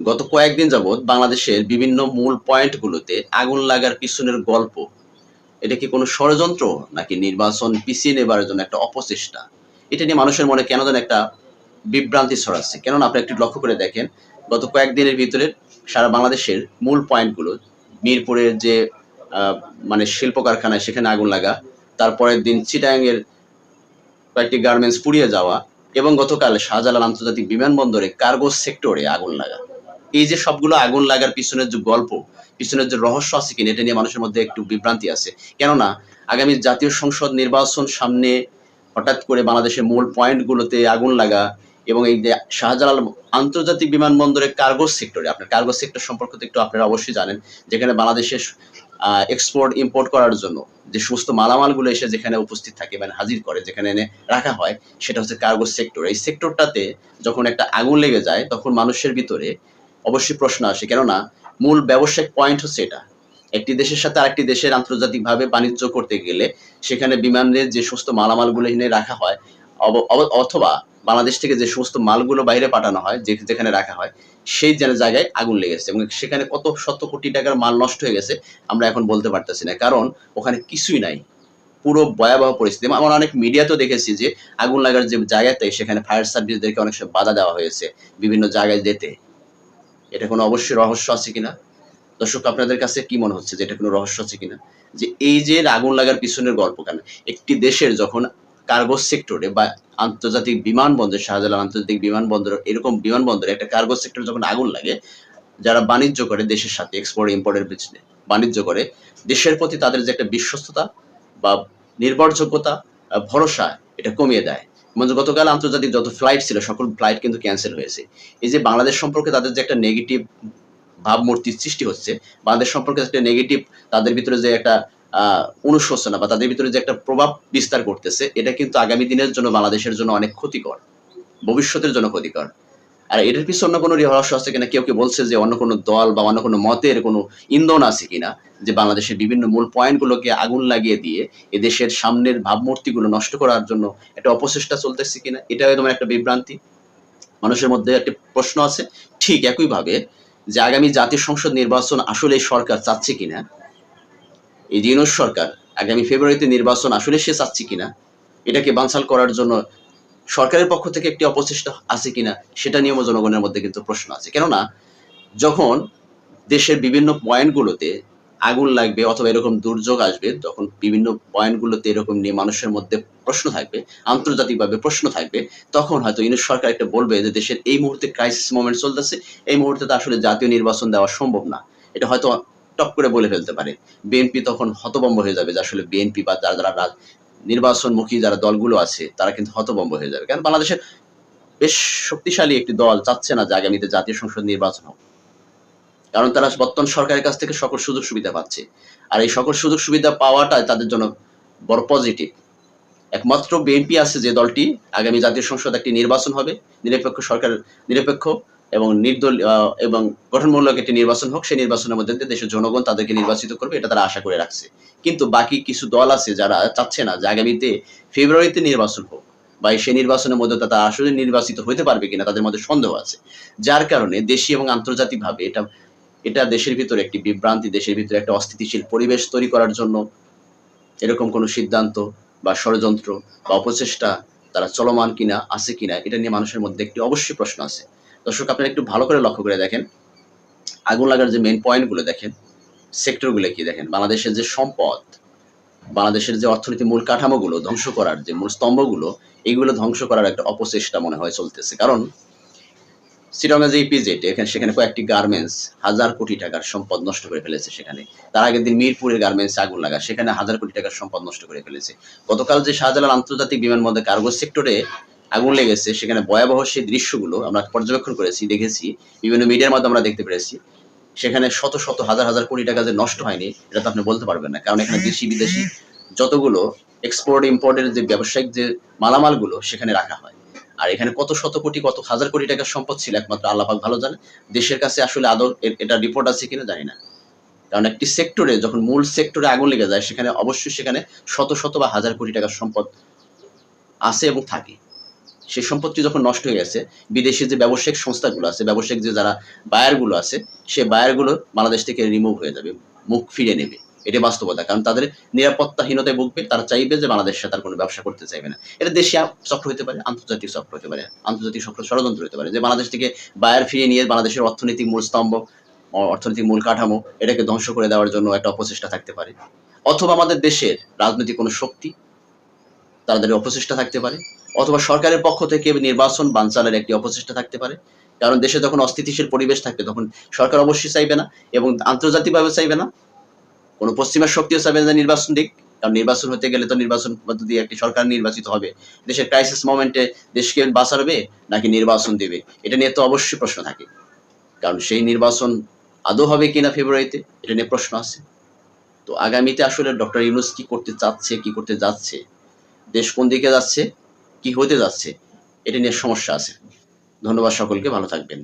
গত কয়েকদিন যাবৎ বাংলাদেশের বিভিন্ন মূল পয়েন্টগুলোতে আগুন লাগার পিছনের গল্প। এটা কি কোনো ষড়যন্ত্র, নাকি নির্বাচন পিছিয়ে নেবার জন্য একটা অপচেষ্টা? এটা নিয়ে মানুষের মনে কেন যেন একটা বিভ্রান্তি ছড়াচ্ছে। কেননা আপনি একটু লক্ষ্য করে দেখেন, গত কয়েকদিনের ভিতরে সারা বাংলাদেশের মূল পয়েন্টগুলো, মিরপুরের যে মানে শিল্প কারখানায় সেখানে আগুন লাগা, তারপরের দিন চিটাগাংয়ের কয়েকটি গার্মেন্টস পুড়িয়ে যাওয়া, এবং গতকাল শাহজালাল আন্তর্জাতিক বিমানবন্দরে কার্গো সেক্টরে আগুন লাগা। এই যে সবগুলো আগুন লাগার পিছনের যে গল্প, পিছনের যে রহস্য আছে কিনা, এটা নিয়ে মানুষের মধ্যে একটু বিভ্রান্তি আছে। কেননা, আগামী জাতীয় সংসদ নির্বাচন সামনে হঠাৎ করে বাংলাদেশের মূল পয়েন্টগুলোতে আগুন লাগা এবং এই যে শাহজালাল আন্তর্জাতিক বিমানবন্দরের কার্গো সেক্টরে, আপনার কার্গো সেক্টর সম্পর্কে একটু আপনারা অবশ্যই জানেন, যেখানে বাংলাদেশের এক্সপোর্ট ইম্পোর্ট করার জন্য যে সমস্ত মালামালগুলো এসে যেখানে উপস্থিত থাকে মানে হাজির করে, যেখানে এনে রাখা হয়, সেটা হচ্ছে কার্গো সেক্টর। এই সেক্টরটাতে যখন একটা আগুন লেগে যায়, তখন মানুষের ভিতরে অবশ্যই প্রশ্ন আসে, কেননা মূল ব্যবসায়িক পয়েন্ট হচ্ছে এটা। একটি দেশের সাথে আরেকটি দেশের আন্তর্জাতিকভাবে বাণিজ্য করতে গেলে সেখানে বিমানের যে সমস্ত মালামালগুলো এনে রাখা হয় অথবা বাংলাদেশ থেকে যে সমস্ত মালগুলো বাইরে পাঠানো হয়, যে যেখানে রাখা হয়, সেই যেন জায়গায় আগুন লেগেছে এবং সেখানে কত শত কোটি টাকার মাল নষ্ট হয়ে গেছে আমরা এখন বলতে পারতেছি না। কারণ ওখানে কিছুই নাই। পুরো ভয়াবহ পরিস্থিতি। আমরা অনেক মিডিয়াতেও দেখেছি যে আগুন লাগার যে জায়গাতে সেখানে ফায়ার সার্ভিসদেরকে অনেক সময় বাধা দেওয়া হয়েছে বিভিন্ন জায়গায় যেতে। এটা কোনো অবশ্যই রহস্য আছে কিনা? দর্শক, আপনাদের কাছে কি মনে হচ্ছে যে এটা কোনো রহস্য আছে কিনা? যে এই যে আগুন লাগার পিছনের গল্প কেন? একটি দেশের যখন কার্গো সেক্টরে বা আন্তর্জাতিক বিমানবন্দর, শাহজালাল আন্তর্জাতিক বিমানবন্দর, এরকম বিমানবন্দরে একটা কার্গো সেক্টরে যখন আগুন লাগে, যারা বাণিজ্য করে দেশের সাথে এক্সপোর্ট ইম্পোর্টের বিজনে বাণিজ্য করে, দেশের প্রতি তাদের যে একটা বিশ্বস্ততা বা নির্ভরযোগ্যতা ভরসা, এটা কমিয়ে দেয়। গতকাল আন্তর্জাতিক যত ফ্লাইট ছিল, সকল ফ্লাইট কিন্তু ক্যান্সেল হয়েছে। এই যে বাংলাদেশ সম্পর্কে তাদের যে একটা নেগেটিভ ভাবমূর্তির সৃষ্টি হচ্ছে, বাংলাদেশ সম্পর্কে একটা নেগেটিভ তাদের ভিতরে যে একটা অনুশোচনা বা তাদের ভিতরে যে একটা প্রভাব বিস্তার করতেছে, এটা কিন্তু আগামী দিনের জন্য বাংলাদেশের জন্য অনেক ক্ষতিকর, ভবিষ্যতের জন্য ক্ষতিকর। আর এটার পিছনে অন্য কোনো রহস্য আছে কিনা? কেউ কেউ বলছে যে অন্য কোনো দল বা অন্য কোনো মতের কোনো ইন্ধন আছে কিনা? যে বাংলাদেশের বিভিন্ন মূল পয়েন্টগুলোকে আগুন লাগিয়ে দিয়ে এদেশের সামনের ভাবমূর্তিগুলো নষ্ট করার জন্য একটা অপচেষ্টা চলতেছে কিনা? এটা তোমার একটা বিভ্রান্তি। মানুষের মধ্যে একটা প্রশ্ন আছে। ঠিক একইভাবে যে আগামী জাতীয় সংসদ নির্বাচন আসলে সরকার চাচ্ছে কিনা? এই ইউনুস সরকার, আগামী ফেব্রুয়ারিতে নির্বাচন আসলে সে চাচ্ছে কিনা? এটাকে বানসাল করার জন্য সরকারের পক্ষ থেকে একটি অপচেষ্টা আছে কিনা সেটা নিয়েও জনগণের মধ্যে কিন্তু প্রশ্ন আছে। কেননা, যখন দেশের বিভিন্ন পয়েন্টগুলোতে আগুন লাগবে অথবা এরকম দুর্যোগ আসবে তখন বিভিন্ন পয়েন্টগুলোতে এরকম নিয়ে মানুষের মধ্যে প্রশ্ন থাকবে, আন্তর্জাতিকভাবে প্রশ্ন থাকবে, তখন হয়তো ইউনুস সরকার একটা বলবে যে দেশের এই মুহূর্তে ক্রাইসিস মোমেন্ট চলতেছে, এই মুহূর্তে তো আসলে জাতীয় নির্বাচন দেওয়া সম্ভব না। এটা হয়তো টপ করে বলে ফেলতে পারে। বিএনপি তখন হতবম্ব হয়ে যাবে যে আসলে বিএনপি বা যারা যারা নির্বাচনমুখী যারা দলগুলো আছে, তারা কিন্তু হতবম্ব হয়ে যাবে। কারণ বাংলাদেশের বেশ শক্তিশালী একটি দল চাচ্ছে না যে আগামীতে জাতীয় সংসদ নির্বাচন হোক। কারণ তারা বর্তমান সরকারের কাছ থেকে সকল সুযোগ সুবিধা পাচ্ছে। আর এই সকল সুযোগ সুবিধা পাওয়াটাই তাদের জন্য বড় পজিটিভ একমাত্র বিএনপি আছে যে দলটি আগামী জাতীয় সংসদ একটি নির্বাচন হবে, নিরপেক্ষ সরকার, নিরপেক্ষ এবং নির্দল এবং গঠনমূলক একটি নির্বাচন হোক, সেই নির্বাচনের মধ্যে দেশের জনগণ তাদেরকে নির্বাচিত করবে, এটা তারা আশা করে রাখছে। কিন্তু বাকি কিছু দল আছে যারা চাচ্ছে না যে আগামীতে ফেব্রুয়ারিতে নির্বাচন হোক, বা সেই নির্বাচনের মধ্যে তারা আসলে নির্বাচিত হতে পারবে কিনা তাদের মধ্যে সন্দেহ আছে। যার কারণে দেশি এবং আন্তর্জাতিকভাবে এটা এটা দেশের ভিতরে একটি বিভ্রান্তি, দেশের ভিতরে একটা অস্থিতিশীল পরিবেশ তৈরি করার জন্য এরকম কোনো সিদ্ধান্ত বা ষড়যন্ত্র বা অপচেষ্টা তারা চলমান কিনা, আছে কিনা, এটা নিয়ে মানুষের মধ্যে একটি অবশ্যই প্রশ্ন আছে। দর্শক, আপনারা একটু ভালো করে লক্ষ্য করে দেখেন। আগুন লাগার যে মেইন পয়েন্টগুলো দেখেন সেক্টরগুলো কি দেখেন? বাংলাদেশের যে সম্পদ, বাংলাদেশের যে অর্থনীতি মূল কাঠামোগুলো ধ্বংস করার যে মূল স্তম্ভগুলো এইগুলো ধ্বংস করার একটা অপচেষ্টা মনে হয় চলতেছে। কারণ শ্রীরঙ্গা যে ইপিজেড এখানে, সেখানে কয়েকটি গার্মেন্টস হাজার কোটি টাকার সম্পদ নষ্ট করে ফেলেছে সেখানে। তার আগের দিন মিরপুরের গার্মেন্টস আগুন লাগা, সেখানে হাজার কোটি টাকার সম্পদ নষ্ট করে ফেলেছে। গতকাল যে শাহজালাল আন্তর্জাতিক বিমানবন্দর কার্গো সেক্টরে আগুন লেগেছে, সেখানে ভয়াবহ সেই দৃশ্যগুলো আমরা পর্যবেক্ষণ করেছি, দেখেছি, বিভিন্ন মিডিয়ার মাধ্যমে আমরা দেখতে পেরেছি। সেখানে শত শত, হাজার হাজার কোটি টাকা যে নষ্ট হয়নি, এটা তো আপনি বলতে পারবেন না। কারণ এখানে দেশি, বিদেশি যতগুলো এক্সপোর্ট ইম্পোর্টের যে ব্যবসায়িক যে মালামালগুলো, সেখানে রাখা হয়। আর এখানে কত শত কোটি, কত হাজার কোটি টাকার সম্পদ ছিল একমাত্র আল্লাপাক ভালো জানে দেশের কাছে আসলে আদৌ এর- এটা রিপোর্ট আছে কিনা জানি না। কারণ একটি সেক্টরে যখন মূল সেক্টরে আগুন লেগে যায়, সেখানে অবশ্যই সেখানে শত শত বা হাজার কোটি টাকার সম্পদ আছে এবং থাকে। সেই সম্পত্তি যখন নষ্ট হয়ে গেছে, বিদেশি যে ব্যবসায়িক সংস্থাগুলো আছে, ব্যবসায়িক যে যারা বায়ারগুলো আছে, সে বায়ারগুলো বাংলাদেশ থেকে রিমুভ হয়ে যাবে, মুখ ফিরে নেবে। এটা বাস্তবতা, কারণ তাদের নিরাপত্তাহীনতায় ভুগবে, তারা চাইবে যে বাংলাদেশের সাথে কোনো ব্যবসা করতে চাইবে না। এটা দেশীয় চক্র হতে পারে, আন্তর্জাতিক চক্র হতে পারে, আন্তর্জাতিক চক্র ষড়যন্ত্র হতে পারে, যে বাংলাদেশ থেকে বায়ার ফিরিয়ে নিয়ে বাংলাদেশের অর্থনৈতিক মূল স্তম্ভ অর্থনৈতিক মূল কাঠামো, এটাকে ধ্বংস করে দেওয়ার জন্য একটা অপচেষ্টা থাকতে পারে। অথবা আমাদের দেশের রাজনৈতিক কোনো শক্তি, তাদের অপচেষ্টা থাকতে পারে অথবা সরকারের পক্ষ থেকে নির্বাচন বানচালের একটি অপচেষ্টা থাকতে পারে। কারণ দেশে যখন অস্থিতিশীল পরিবেশ থাকবে, তখন সরকার অবশ্যই চাইবে না এবং আন্তর্জাতিকভাবে চাইবে না। কোনো পশ্চিমা শক্তিও চাইবে না নির্বাচন দিক। কারণ নির্বাচন হতে গেলে তো নির্বাচন দিয়ে একটি সরকার নির্বাচিত হবে। দেশের ক্রাইসিস মোমেন্টে দেশকে বাঁচাবে নাকি নির্বাচন দেবে? এটা নিয়ে তো অবশ্যই প্রশ্ন থাকে। কারণ সেই নির্বাচন আদৌ হবে কিনা ফেব্রুয়ারিতে এটা নিয়ে প্রশ্ন আছে। তো আগামীতে আসলে ডক্টর ইউনুস কি করতে চাচ্ছে, কি করতে যাচ্ছে? দেশ কোন দিকে যাচ্ছে? কি হতে যাচ্ছে এটা নিয়ে সমস্যা আছে। ধন্যবাদ সকলকে ভালো থাকবেন।